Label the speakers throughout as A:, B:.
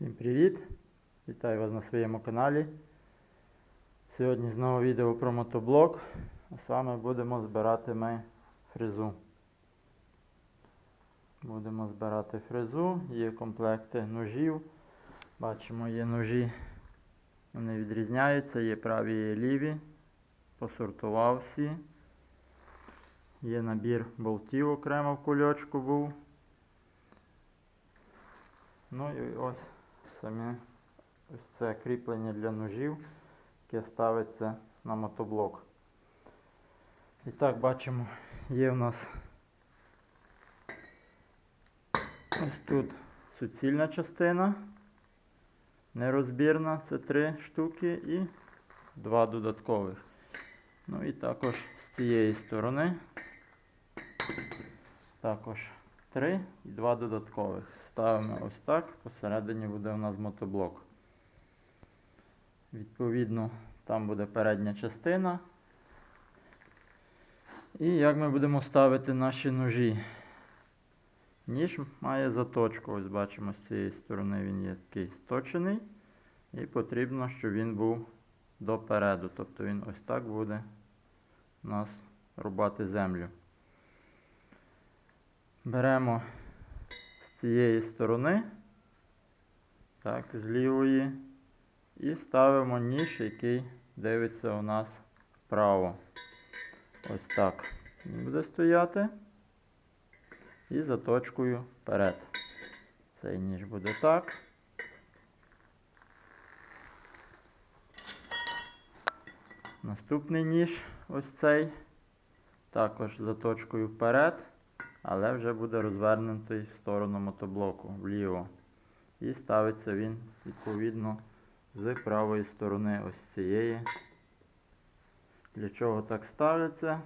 A: Всім привіт! Вітаю вас на своєму каналі. Сьогодні знову відео про мотоблок, а саме будемо збирати ми фрезу. Будемо збирати фрезу, є комплекти ножів. Бачимо, є ножі, вони відрізняються, є праві, є ліві. Посортував всі. Є набір болтів окремо в кульочку був. Ну і ось саме ось це кріплення для ножів, яке ставиться на мотоблок. І так бачимо, є в нас ось тут суцільна частина, нерозбірна, це три штуки і два додаткових. Ну і також з цієї сторони також три і два додаткових. Ставимо ось так, посередині буде у нас мотоблок. Відповідно, там буде передня частина. І як ми будемо ставити наші ножі? Ніж має заточку. Ось бачимо, з цієї сторони він є такий сточений. І потрібно, щоб він був допереду. Тобто він ось так буде у нас рубати землю. Беремо з цієї сторони, так, з лівої, і ставимо ніж, який дивиться у нас вправо. Ось так. Він буде стояти. І заточкою вперед. Цей ніж буде так. Наступний ніж, ось цей, також заточкою вперед але вже буде розвернутий в сторону мотоблоку вліво. І ставиться він відповідно з правої сторони ось цієї. Для чого так ставиться?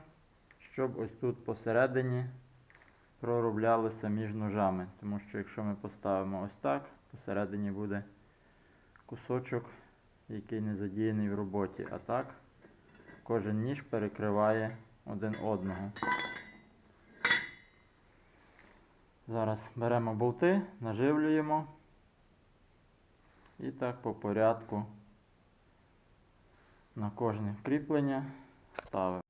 A: Щоб ось тут посередині пророблялося між ножами. Тому що якщо ми поставимо ось так, посередині буде кусочок, який не задіяний в роботі. А так кожен ніж перекриває один одного. Зараз беремо болти, наживлюємо і так по порядку на кожне кріплення ставимо.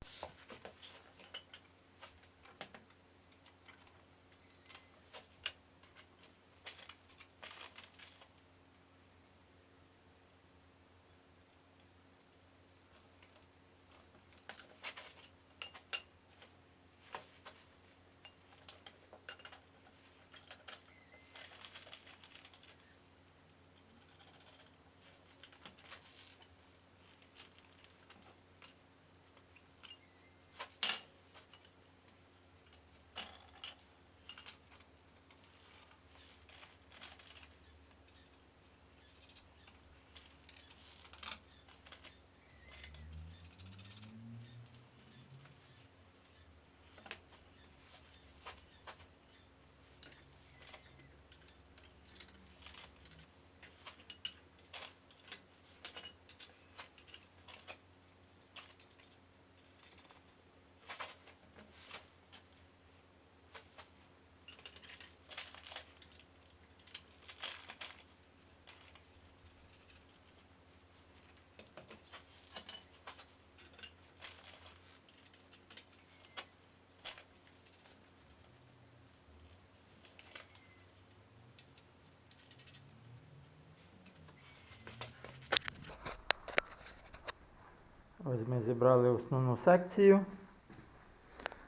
A: Ось ми зібрали основну секцію.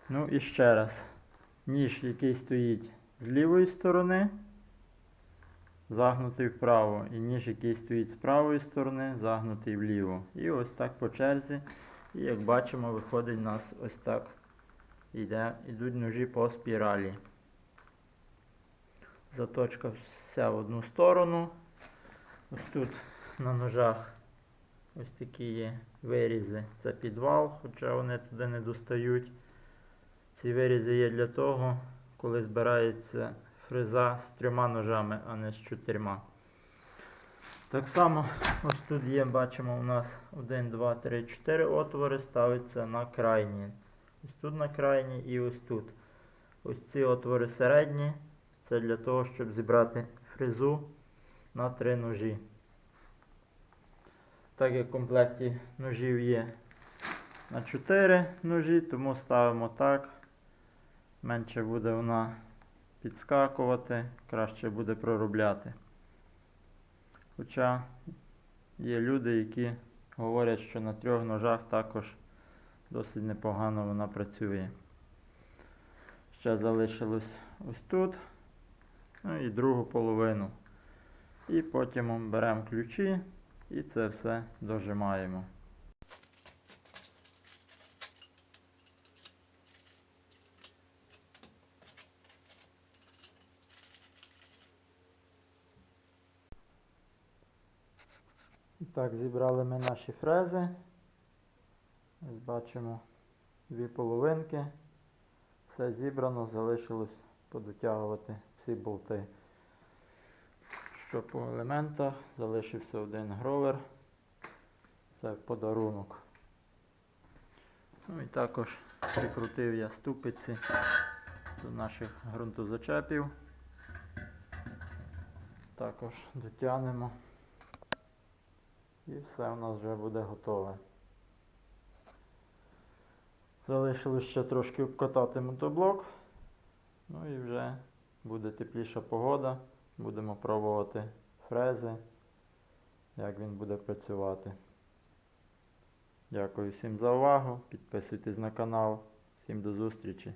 A: Ну і ще раз. Ніж, який стоїть з лівої сторони, загнутий вправо. І ніж, який стоїть з правої сторони, загнутий вліво. І ось так по черзі. І як бачимо, виходить у нас ось так. Іде, Ідуть ножі по спіралі. Заточка вся в одну сторону. Ось тут на ножах Ось такі є вирізи. Це підвал, хоча вони туди не достають. Ці вирізи є для того, коли збирається фреза з трьома ножами, а не з чотирма. Так само, ось тут є, бачимо, у нас 1, 2, 3, 4 отвори ставиться на крайні. Ось тут на крайні і ось тут. Ось ці отвори середні. Це для того, щоб зібрати фрезу на три ножі. Так як в комплекті ножів є на 4 ножі, тому ставимо так. Менше буде вона підскакувати, краще буде проробляти. Хоча є люди, які говорять, що на трьох ножах також досить непогано вона працює. Ще залишилось ось тут. Ну і другу половину. І потім беремо ключі і це все дожимаємо. І так, зібрали ми наші фрези. Ось бачимо дві половинки. Все зібрано, залишилось подотягувати всі болти. Що по елементах залишився один гровер. Це подарунок. Ну і також прикрутив я ступиці до наших ґрунтозачепів. Також дотягнемо. І все у нас вже буде готове. Залишилось ще трошки обкатати мотоблок. Ну і вже буде тепліша погода. Будемо пробувати фрези, як він буде працювати. Дякую всім за увагу. Підписуйтесь на канал. Всім до зустрічі.